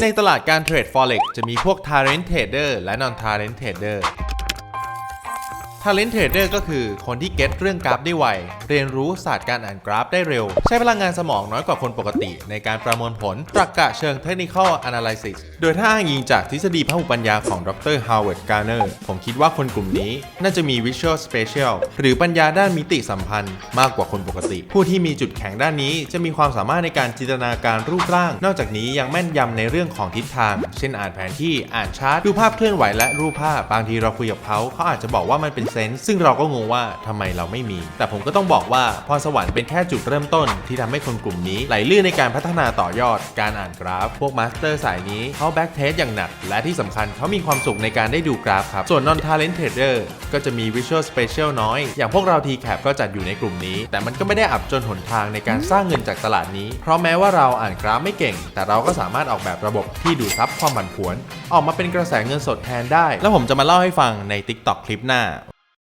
ในตลาดการเทรด Forex จะมีพวก Talent Trader และ Non Talent Trader Talent Trader ก็คือคนที่เก็ตเรื่องกราฟได้ไว เรียนรู้ศาสตร์การอ่านกราฟได้เร็ว ใช้พลังงานสมองน้อยกว่าคนปกติ ในการประมวลผลตรรกะเชิง Technical Analysis โดยถ้าอ้างอิงจากทฤษฎีพหุปัญญาของดร Howard Gardner ผมคิดว่าคนกลุ่มนี้น่าจะมี Visual Spatial หรือปัญญาด้านมิติสัมพันธ์ มากกว่าคนปกติ ผู้ที่มีจุดแข็งด้านนี้จะมีความสามารถในการจินตนาการรูปร่าง นอกจากนี้ยังแม่นยำในเรื่องของทิศทาง เช่นอ่านแผนที่อ่านชาร์ตดูภาพเคลื่อนไหวและรูปภาพบางทีเราคุยกับเขาเขาอาจจะบอกว่ามันเป็นเซนส์ซึ่งเราก็งงว่าทำไมเราไม่มี แต่ผมก็ต้องบอกว่าพรสวรรค์เป็นแค่จุดเริ่มต้นที่ทำให้คนกลุ่มนี้ไหลลื่นในการพัฒนาต่อยอด การอ่านกราฟ พวกมาสเตอร์สายนี้เขาแบ็กเทสอย่างหนัก และที่สำคัญเขามีความสุขในการได้ดูกราฟครับ ส่วน non talent trader ก็จะมี visual spatial น้อย อย่างพวกเรา TCAP ก็จัดอยู่ในกลุ่มนี้ แต่มันก็ไม่ได้อับจนหนทางในการสร้างเงินจากตลาดนี้ เพราะแม้ว่าเราอ่านกราฟไม่เก่ง แต่เราก็สามารถออกแบบระบบที่ดูดซับความผันผวน ออกมาเป็นกระแสเงินสดแทนได้ แล้วผมจะมาเล่าให้ฟังใน TikTok คลิปหน้า